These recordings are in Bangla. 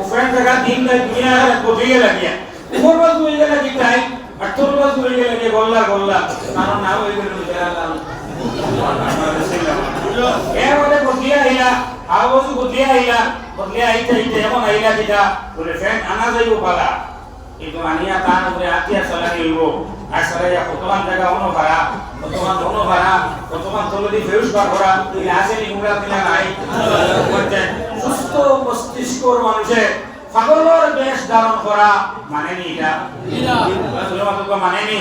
ওফ্রেন্ড থাকা দিন নাই দুনিয়া বাস হয়ে গেলে কি আর তোর বাস হয়ে গেলে কি গল্লা গল্লা কারণ না হয়ে গেলে এরপরে কোটিয়ে আইলা আওয়াজ কোটিয়ে আইলা কোটিয়ে আইতে আইতে এমন আইলা যেটা বলে ফ্রেন্ড আনা যাইব পালা কিন্তু আনিয়া তার উপরে আতিয়া চলা নিব আর চলাইয়া কতমান জায়গা অন্য ভাড়া কতমান অন্য ভাড়া কতমান তলদি ফেরুস বার করা তুই আসে নি দিলা নাই সুস্থ মস্তিষ্কর মানুষে পাগলের বেশ ধারণ করা মানে নি এটা মানে নি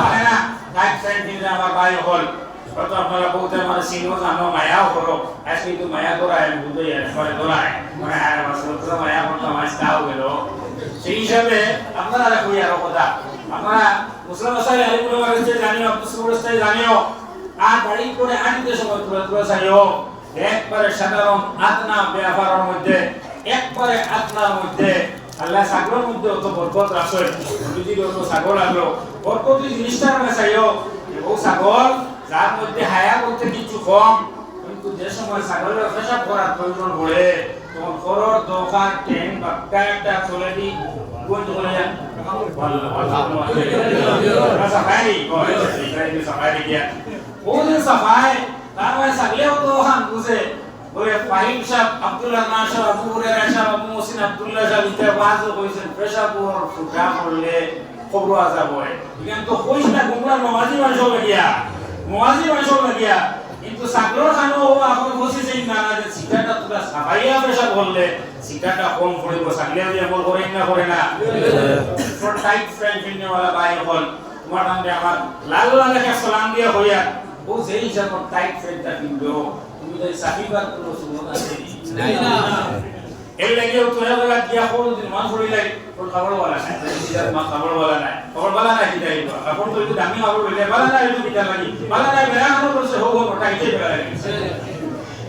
মানে না লাইফ সাইন্স আমার ভাই হল কত আপনারা বলতে সিনেমা জানো মায়াও করো আজকে কিন্তু মায়া করায় বুঝতে পরে দোলায় আর আমার মায়া করতো আমার স্টাও গেল। সেই হিসাবে আপনারা কই আরও কথা। আপনারা মুসলিম আসাই আলিমুল জানিও মুসলিম জানিও আর বাড়ি করে আনতে সময় তুলে তুলে চাইও একবারে সাধারণ আতনা ব্যাপারের মধ্যে একবারে আতনার মধ্যে আল্লাহ সাগরের মধ্যে অত বরকত রাখছে যদি অত সাগর লাগল বরকত জিনিসটার আমরা চাইও ও সাগর যার মধ্যে হায়া করতে কিছু কম কিন্তু যে সময় সাগরের পেশাব করার প্রয়োজন পড়ে তখন করর দোকান ট্রেন বাক্কা একটা চলে দি কোন চলে যান সাফাই সাফাই দিয়া সাফাই মানে সাগলেও তো হান বুঝে। বলে ফাহিম সাহেব আব্দুল্লাহ না সাহেব, আবু হুরায়রা সাহেব, আবু মুহসিন আব্দুল্লাহ সাহেব ইতে ওয়াজ কইছেন পেশাব ওর ফুটা করলে খবর আজাব হয়। এখানে তো কইছ না গুমরা নমাজি মানুষ লাগিয়া। নমাজি মানুষ লাগিয়া। কিন্তু সাগর খানো ও এখন বসেছে না না যে সিটাটা তোরা সাফাইয়া পেশাব করলে, সিটাটা কম পড়িব সাগলিয়া দিয়ে বল করে না করে না। টাইট ফ্রেন্ড ফিল্মে ওয়ালা বাই হল। তোমার নামে আমার লাল লাল একটা সালাম দিয়া হইয়া ও যেই হিসাব টাইট ফ্রেন্ডটা কিনবে তুমি তো সাফিবার কোনো সুযোগ আছে এই লাগে তো এর লাগা দিয়া কোন দিন মান পড়ি লাগে কোন খবর বলা নাই সিজার মা খবর বলা নাই খবর বলা নাই কিটা এই খবর তো একটু দামি খবর বলে বলা নাই একটু কিটা লাগি বলা নাই বেড়া হানো করছে হোক হোক ওটা ইতে বেড়া? লাগে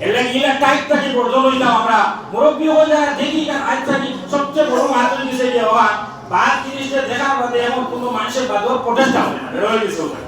এর লাগে ইলা টাইট থাকি বর্জন হইতাম আমরা মুরব্বী হয়ে যায় দেখি না আজ থাকি সবচেয়ে বড় মাত্র দিছে যে বাদ জিনিসটা দেখার বাদে এমন কোনো মানুষের বাদর প্রটেস্ট হবে না বেরোয় গেছে ওখানে।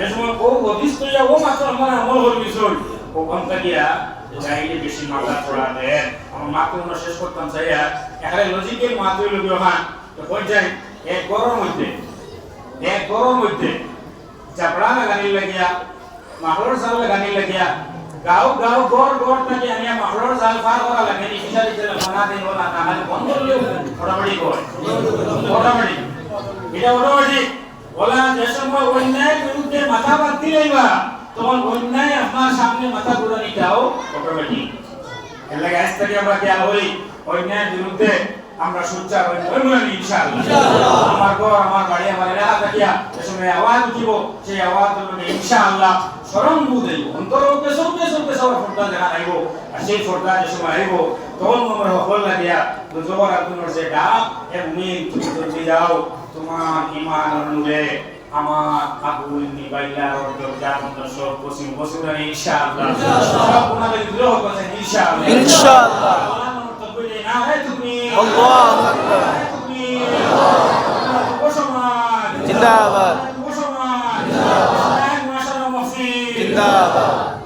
এই সময় ও অফিস তুই ও মাত্র আমার আমল করে গেছেন ও কমতা দিয়া গাইলে বেশি মাথা পড়া দেন। আমার মাকে আমরা শেষ করতাম চাই এখানে লজিক্যাল মাত্র ওখান তো কই যাই? এক গরম মধ্যে। এক গরম মধ্যে। চাপড়া লাগানি লাগিয়া মাহলর সাল লাগানি লাগিয়া, গাঁও গাঁও গড় গড় থাকি আনিয়া মাহলর জাল পার করা লাগে। নি ফিশারি তেল মানা দিন না না হলে বন্ধ হলেও মোটামুটি কয়। মোটামুটি এটা মোটামুটি বলা যে সময় অন্যায় বিরুদ্ধে মাথা বাঁধতে লইবা তখন অন্যায় আপনার সামনে মাথা ঘুরানিটাও অটোমেটিক এর লাগে আজ থেকে আমরা খেয়াল হই অন্যায়ের বিরুদ্ধে আমরা সোচ্চার হই। বলবেন ইনশাআল্লাহ। আমার ঘর আমার বাড়ি আমার এলাকা থাকিয়া যে সময় আওয়াজ উঠিব সেই আওয়াজ হলো ইনশাআল্লাহ স্মরণ বুঝাইব অন্তর হতে সবকে সবকে সবার ফর্দা দেখা আইব আর সেই ফর্দা যে সময় আইব তখন আমরা সকল লাগিয়া জবর আব্দুল সে ডাক এ তুমি তুমি যাও। তোমার ইমান অনুরে আমার আবুল নিবাইলা ও দরজা সব পশ্চিম পশ্চিম ইনশাআল্লাহ। সব গুণাকে দূর হবে ইনশাআল্লাহ। ইনশাআল্লাহ। না হে তুমি। আল্লাহু আকবার। তুমি। জিন্দাবাদ। মুসলমান মাশাআল্লাহ মুফতি জিন্দাবাদ।